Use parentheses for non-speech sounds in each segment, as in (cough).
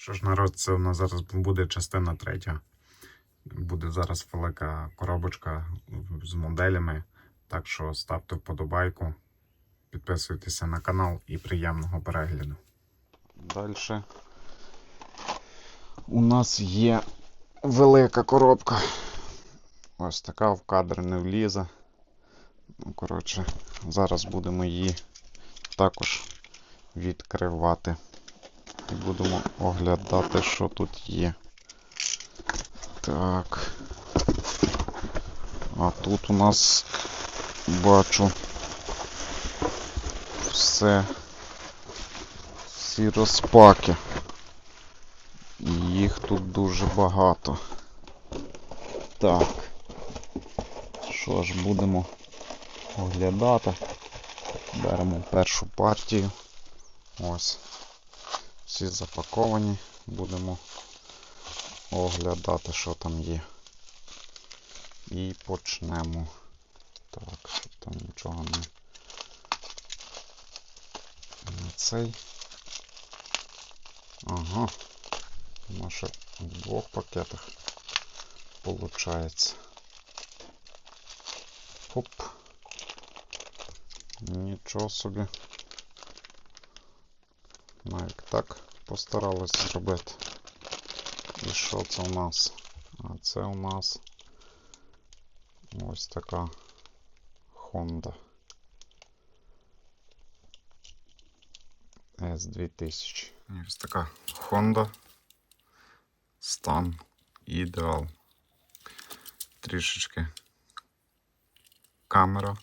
Що ж, народ, це у нас зараз буде частина третя. Буде зараз велика коробочка з моделями. Так що ставте вподобайку, підписуйтеся на канал і приємного перегляду. Далі у нас є велика коробка. Ось така в кадр не влізе. Ну, коротше, зараз будемо її також відкривати. І будемо оглядати, що тут є. Так. А тут у нас бачу все. Всі розпаки. І їх тут дуже багато. Так. Що ж, будемо оглядати. Беремо першу партію. Ось. Всі запаковані. Будемо оглядати, що там є. І почнемо. Так, щоб там нічого не. Не цей. Ага. Ще в двох пакетах получається. Хоп. Нічого собі. Навіть так постаралась зробити. І що це у нас? А це у нас ось така Honda S2000. Ось така Honda стан ідеал. Трішечки камера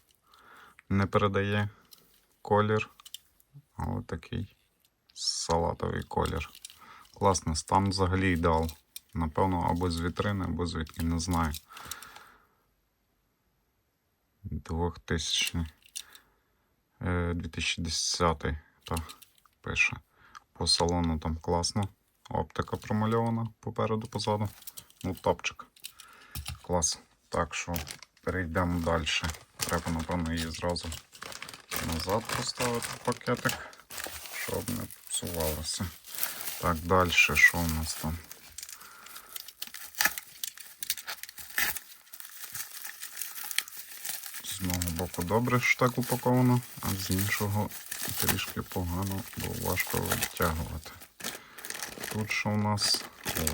не передає колір. От такий салатовий колір. Класний стан взагалі ідеал. Напевно, або з вітрини, або звідки, не знаю. 2000 е, 2010 та пише. По салону там класно. Оптика промальована попереду, позаду. Ну, топчик. Клас. Так що перейдемо далі. Треба, напевно, її зразу назад поставити пакетик, щоб не псувалося. Так, далі що у нас там? З одного боку добре, що так упаковано, а з іншого трішки погано, бо важко витягувати. Тут що у нас? О,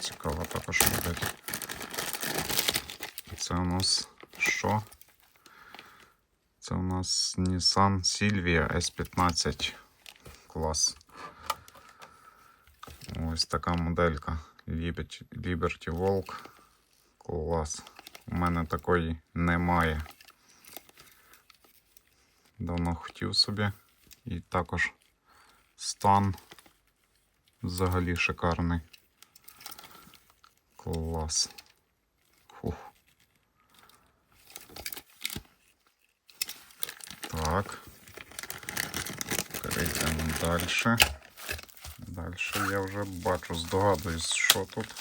цікаво також модель. Це у нас що? Це у нас Nissan Silvia S15 клас. Ось така моделька Liberty, Walk. Клас. У мене такої немає. Давно хотів собі. І також стан взагалі шикарний. Клас. Фух. Так. Далі. Далі я вже бачу, здогадуюсь, що тут.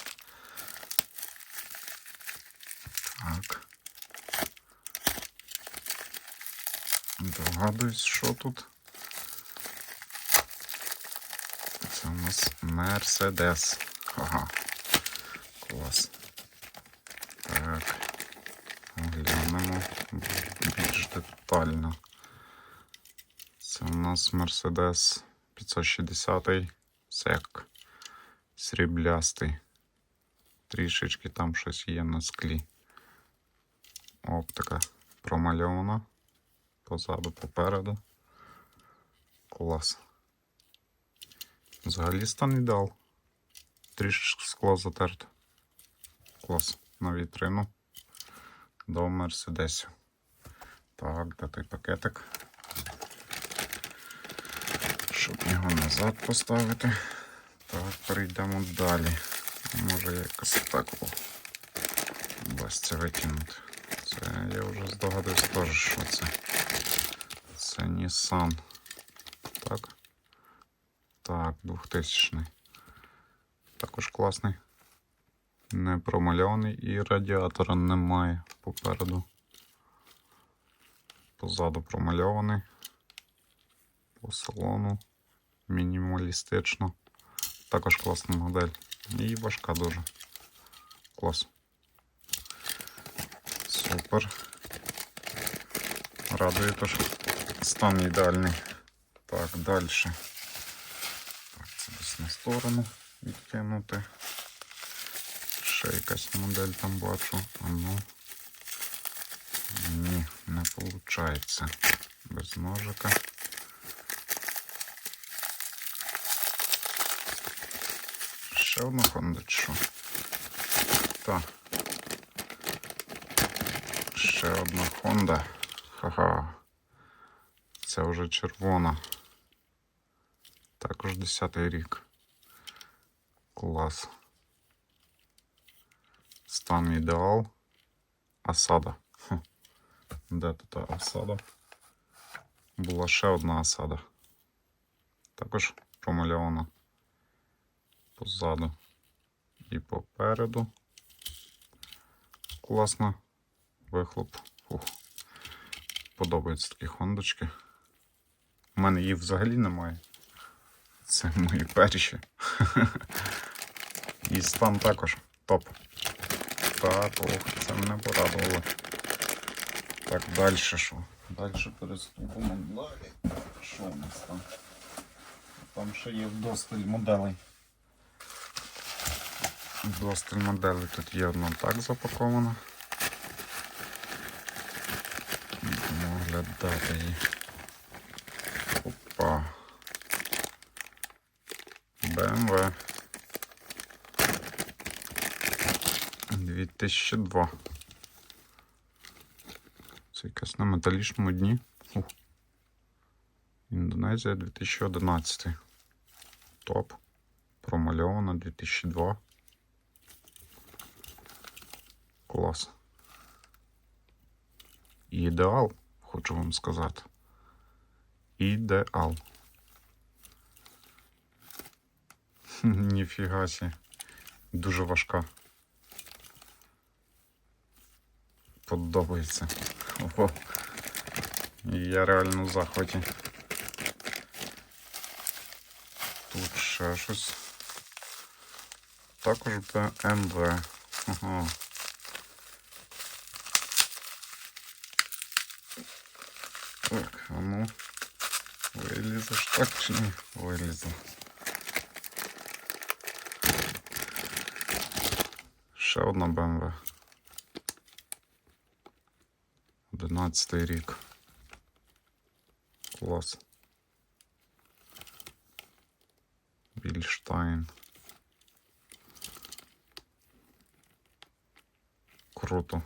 Так. Догадуюсь, що тут. Це у нас Мерседес. Ага. Клас. Так. Оглянемо більш детально. Це у нас Mercedes 560 сек. Сріблястий. Трішечки там щось є на склі. Оптика промальована. Позаду, попереду. Клас. Взагалі стан ідеал. Трішечки скло затерто. Клас. На вітрину. До Мерседесів. Так, де той пакетик. Щоб його назад поставити. Так, перейдемо далі. Може якось так це викинути. Це я вже здогадуюсь теж, що це. Це Nissan. Так. Так, 2000 Також класний. Не промальований і радіатора немає попереду. Позаду промальований. По салону мінімалістично. Також класна модель. І важка дуже. Клас. Супер. Радує теж стан ідеальний. Так, далі. Так, це десь на сторону відкинути. Ще якась модель там бачу. А ну. Ні, не виходить. Без ножика. Ще одна Honda чи що? Ще одна Honda. Ха-ха. Це вже червона. Також 10-й рік. Клас. Стан ідеал. Осада. Хм. Де тут осада? Була ще одна осада. Також промальована позаду і попереду. Класно. Вихлоп. Фух. Подобаються такі хондочки. У мене їх взагалі немає. Це мої перші. (laughs) І стан також топ. Так, ох, це мене порадувало. Так, далі що? Далі переступимо далі. Що у нас там? Там ще є вдосталь моделей. Вдосталь моделей. Тут є одна так запакована. Будемо оглядати її. Опа. BMW 2002. Це якась на металічному дні. Ух. Індонезія 2011. Топ. Промальовано 2002. Клас. Ідеал, хочу вам сказати. Ідеал. (laughs) Ніфіга сі. Дуже важка. Подобається. Ого. Я реально в захваті. Тут ще щось. Також BMW. Ага. Так, а ну. Вилізеш так чи ні? Вилізу. Ще одна BMW. 11 рік. Клас. Більштайн. Круто.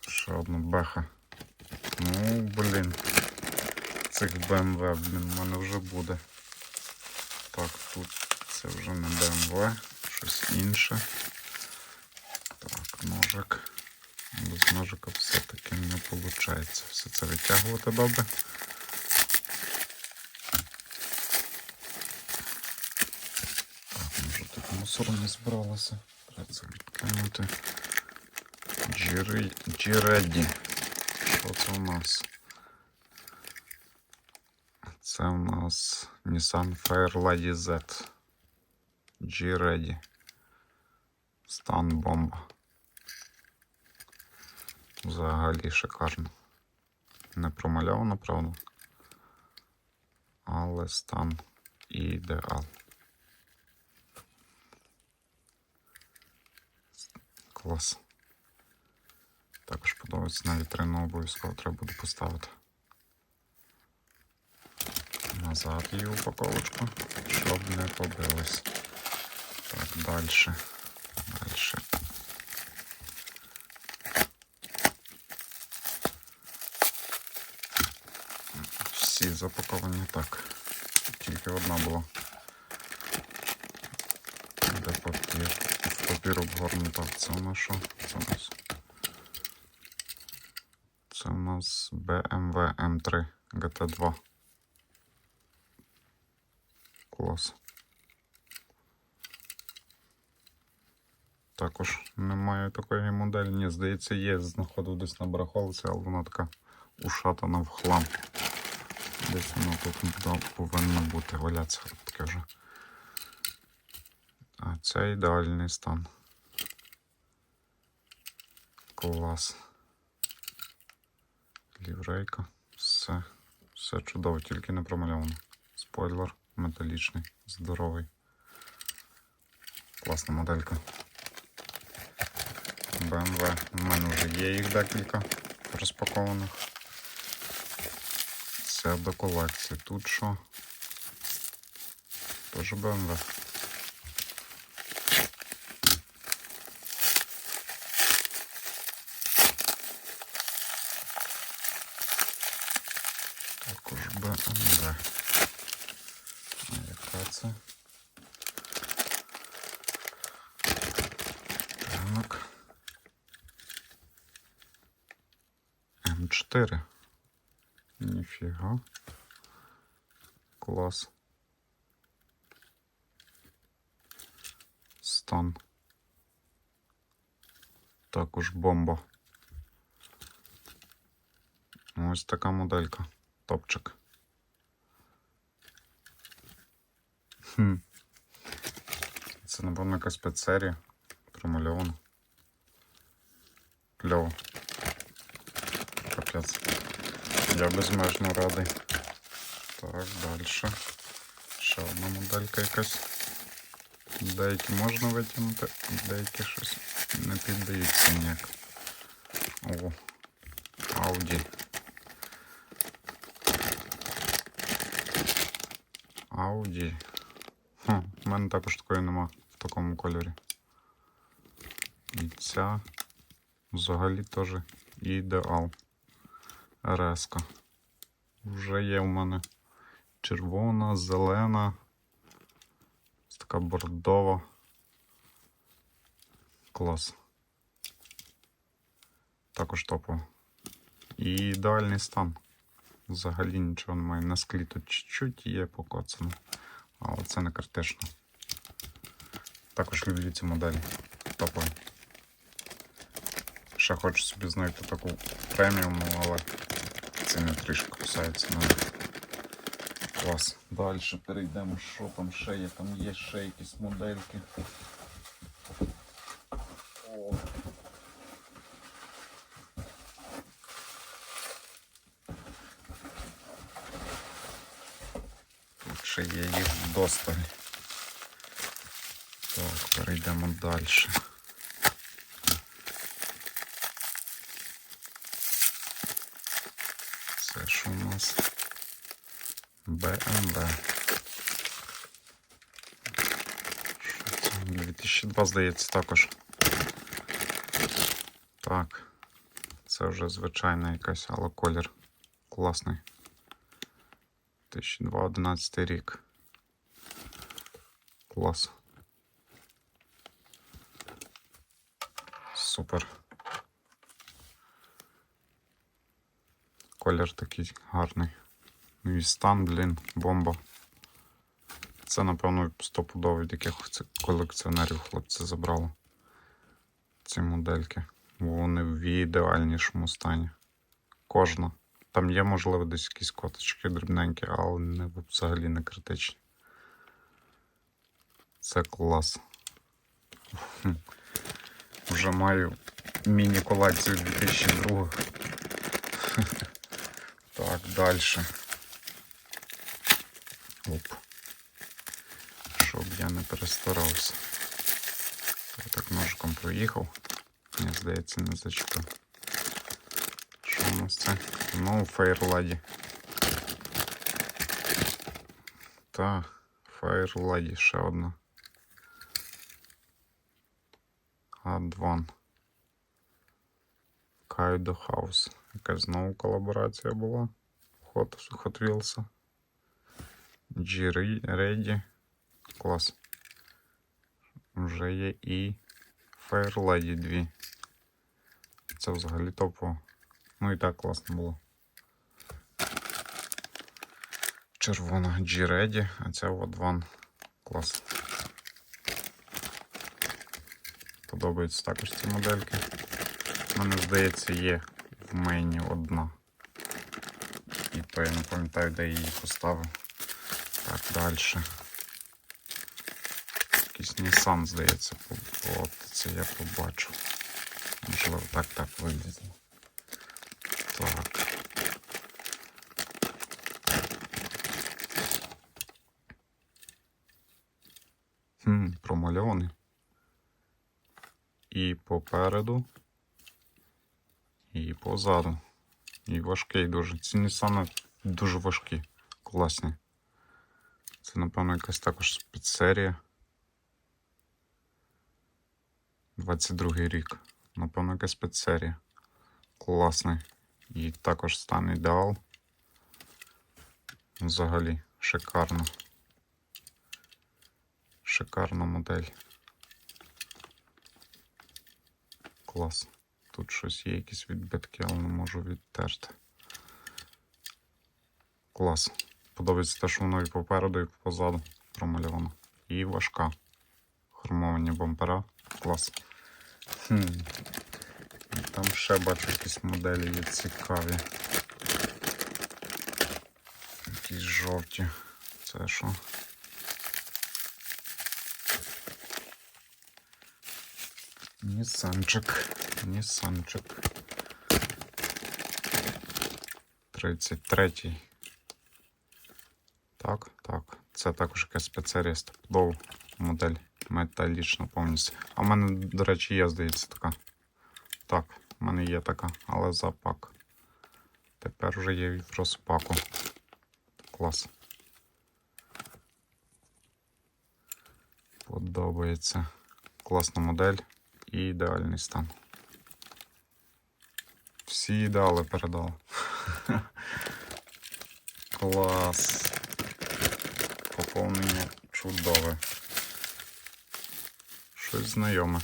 Ще одна беха. Ну, блін. Цих BMW, блін, в мене вже буде. Так, тут це вже не BMW, щось інше. Так, ножик. Без ножика все-таки не виходить. Все це витягувати добре. Так, може тут мусор не збиралося. Треба це відкинути. Джири... Джиреді. Що це у нас? Це у нас Nissan Fairlady Z. G-Ready. Стан бомба. Взагалі шикарно. Не промальовано, правда. Але стан ідеал. Клас. Також подобається на вітрину обов'язково треба буде поставити. Назад її упаковочку, щоб не побилось. Так, далі. Далі. Всі запаковані так. Тільки одна була. Де папір? В папір обгорнута. Це у нас що? Це у нас. Це BMW M3 GT2. Клас. Також немає такої моделі. Ні, здається, є. Знаходив десь на барахолці, але вона така ушатана в хлам. Десь воно тут да, повинно бути. Валяться таке вже. А це ідеальний стан. Клас. Ліврейка. Все. Все чудово, тільки не промальовано. Спойлер металічний, здоровий. Класна моделька. BMW. У мене вже є їх декілька розпакованих. Це до колекції. Тут що? Тоже BMW. Також BMW. А яка це? Так. М4. Ніфіга. Клас. Стан. Також бомба. Ось така моделька. Топчик. Це, напевно, якась спецсерія. Промальована. Кльово. Капець. Я безмежно радий. Так, далі. Ще одна моделька якась. Деякі можна витягнути, деякі щось не піддаються ніяк. О, Audi. Audi. Хм, у мене також такої нема в такому кольорі. І ця взагалі теж ідеал. РС-ка. Вже є в мене червона, зелена. Така бордова. Клас. Також топово. І ідеальний стан. Взагалі нічого немає. На склі тут чуть-чуть є покоцано. Але це не критично. Також люблю ці моделі. Топові. Ще хочу собі знайти таку преміуму, але це не трішки кусається на клас. Далі перейдемо, що там ще є. Там є ще якісь модельки. О. Тут ще є їх досталь. Так, далі. Це що у нас? Це? 2002, здається, також. Так. Це вже звичайна якась, але колір класний. 2002, 11 рік. Клас. Супер. Колір такий гарний. Ну і стан, блін, бомба. Це, напевно, стопудово від якихось колекціонерів хлопці забрали. Ці модельки. Бо вони в ідеальнішому стані. Кожна. Там є, можливо, десь якісь коточки дрібненькі, але не, взагалі не критичні. Це клас. Хм. Вже маю міні-колекцію 2002. Так, далі. Оп. Щоб я не перестарався. Я так ножиком проїхав. Мені здається, не зачепив. Що у нас це? Ну, Фейрладі. Та, Фейрладі ще одна. Адван. Кайдо Хаус. Якась знову колаборація була. Hot, Hot Wheels. G-Ready. Клас. Вже є і Fairlady 2. Це взагалі топово. Ну і так класно було. Червона G-Ready, а ця One. Клас. Подобаються також ці модельки. Мене, здається, є в мейні одна. І то я не пам'ятаю, де я її поставив. Так, далі. Якийсь Nissan, здається, по оптиці я побачив. Можливо, так так виглядло. Так. Хм, промальований. І попереду, і позаду. І важкий дуже. Ці Nissan дуже важкі, класні. Це, напевно, якась також спецсерія. 22 рік. Напевно, якась спецсерія. Класний. І також стан ідеал. Взагалі, шикарно. Шикарна модель. Клас. Тут щось є, якісь відбитки, але не можу відтерти. Клас. Подобається те, що воно і попереду, і позаду промальовано. І важка. Хромовані бампера. Клас. Хм. І Там ще бачу якісь моделі є цікаві. Якісь жовті. Це що? Нісанчик. Нісанчик. 33. Так, так. Це також якась спецсерія стопудово модель металічна повністю. А в мене, до речі, є, здається, така. Так, в мене є така, але запак. Тепер вже є в розпаку. Клас. Подобається. Класна модель і ідеальний стан. Всі ідеали передав. (laughs) Клас. Поповнення чудове. Щось знайоме.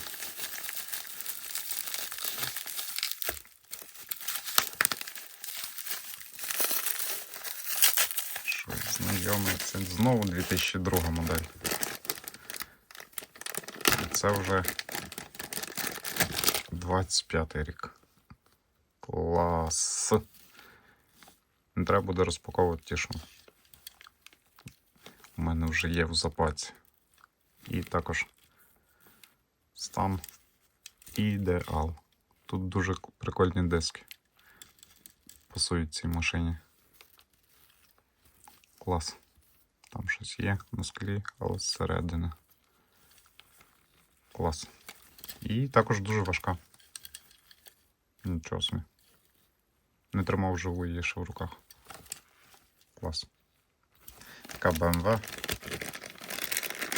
Щось знайоме. Це знову 2002 модель. Це вже 25 рік. Клас. Не треба буде розпаковувати ті, у мене вже є в запаці. І також стан ідеал. Тут дуже прикольні диски. Пасують цій машині. Клас. Там щось є на склі, але зсередини. Клас. І також дуже важка. Нічого собі. Не тримав живу її ще в руках. Клас. Така BMW.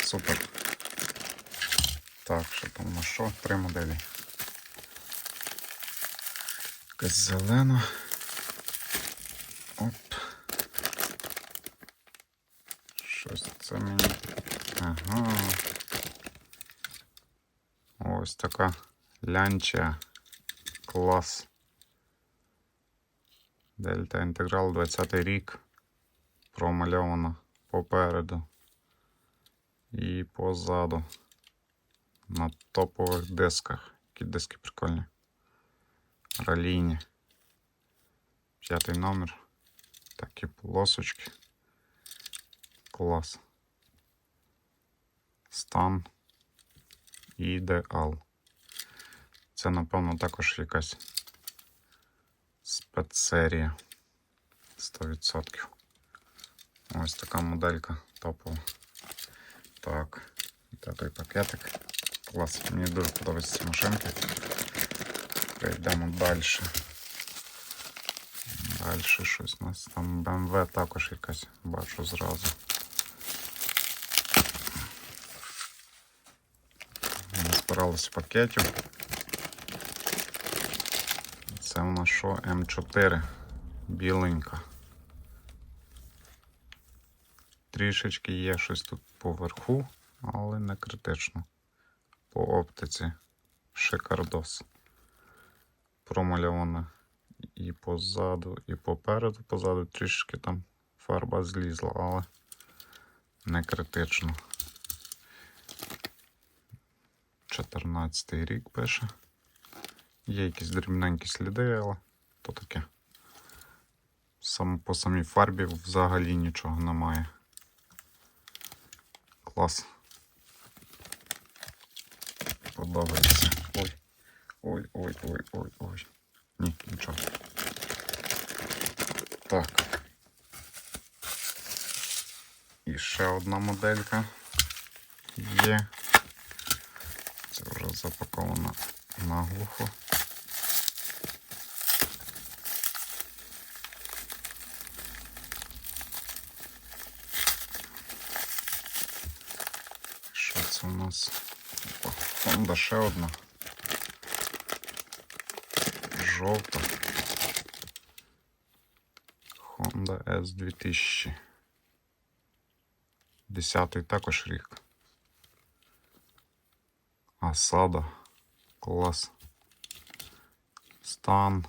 Супер. Так, що там на що? Три моделі. Якась зелена. Оп. Щось це мені. Ага. Ось така лянча. Клас. Дельта інтеграл 20 рік. Промальовано попереду і позаду. На топових дисках. Які диски прикольні. Ралійні. П'ятий номер. Такі полосочки. Клас. Стан. Ідеал. Це, напевно, також якась спецсерія. 100%. Ось така моделька топова. Так, та той пакетик. Клас, мені дуже подобаються ці машинки. Йдемо далі. Далі щось у нас там BMW також якась бачу зразу. Збиралося пакетів. Це у нас що М4 біленька. Трішечки є щось тут поверху, але не критично. По оптиці шикардос. Промальована і позаду, і попереду. Позаду трішки там фарба злізла, але не критично. 14 рік пише. Є якісь дрібненькі сліди, але то таке. Саме по самій фарбі взагалі нічого немає. Клас. Подобається. Ой. Ой, ой, ой, ой, ой. Ні, нічого. Так. І ще одна моделька є. Це вже запаковано наглухо. Що це у нас? Honda ще одна. Жовта. Honda S2000. Десятий також рік. Асада. Клас. Стан.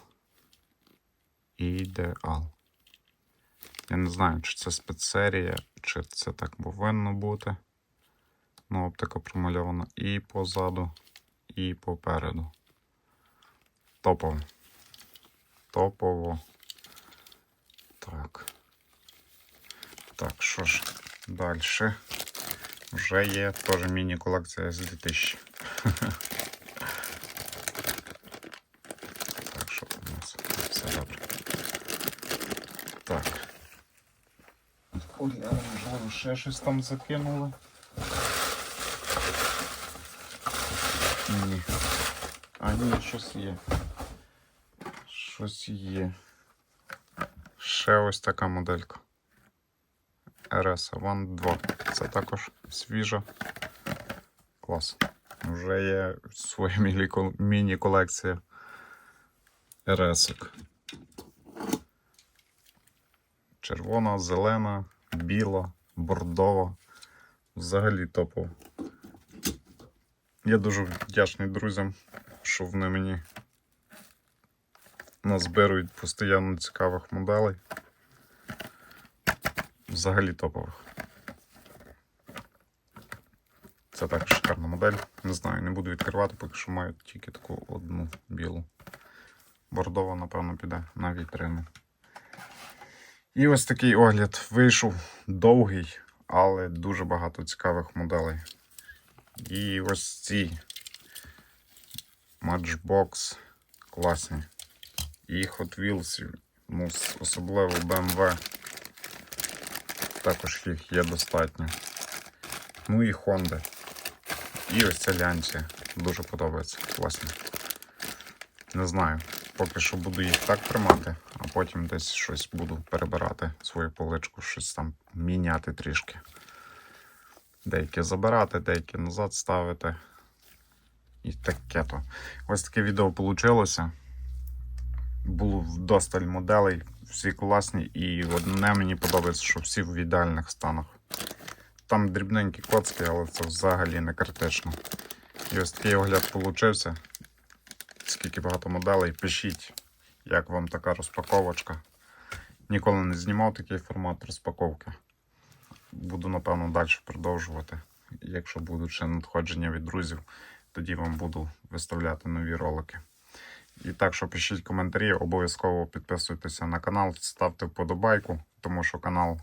Ідеал. Я не знаю, чи це спецсерія, чи це так повинно бути. Ну, оптика промальована і позаду, і попереду. Топово. Топово. Так. Так, що ж, далі. Вже є теж міні-колекція з 2000. (laughs) Так, що там у нас? Все добре. Так. Ой, а можливо, ще щось там закинули. Ні. А, ні, щось є. Щось є. Ще ось така моделька. RS One 2. Це також свіжа. Клас. Вже є своя (laughs) міні- міні-колекція RS. Червона, зелена, біла, бордова. Взагалі топово. Я дуже вдячний друзям, що вони мені назбирують постійно цікавих моделей. Взагалі топових. Це так шикарна модель. Не знаю, не буду відкривати, поки що маю тільки таку одну білу. Бордова, напевно, піде на вітрину. І ось такий огляд вийшов довгий, але дуже багато цікавих моделей. І ось ці Matchbox класні. І Hot Wheels, ну, особливо BMW. Також їх є достатньо. Ну і Honda. І ось ця лянція. Дуже подобається. Класні. Не знаю. Поки що буду їх так тримати, а потім десь щось буду перебирати свою поличку, щось там міняти трішки. Деякі забирати, деякі назад ставити. І таке то. Ось таке відео вийшло. Було вдосталь моделей, всі класні, і одне мені подобається, що всі в ідеальних станах. Там дрібненькі коцки, але це взагалі не критично. І ось такий огляд получився. Скільки багато моделей, пишіть, як вам така розпаковочка. Ніколи не знімав такий формат розпаковки. Буду, напевно, далі продовжувати. Якщо будуть ще надходження від друзів, тоді вам буду виставляти нові ролики. І так що пишіть коментарі, обов'язково підписуйтеся на канал, ставте вподобайку, тому що канал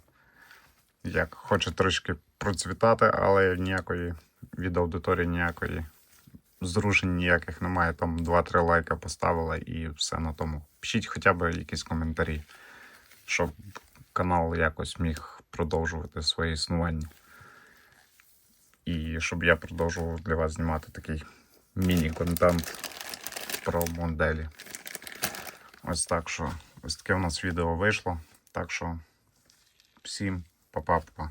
як хоче трішки процвітати, але ніякої від аудиторії ніякої зрушень ніяких немає. Там 2-3 лайка поставила і все на тому. Пишіть хоча б якісь коментарі, щоб канал якось міг продовжувати своє існування. І щоб я продовжував для вас знімати такий міні-контент про моделі. Ось так що ось таке у нас відео вийшло. Так що всім па-па-па.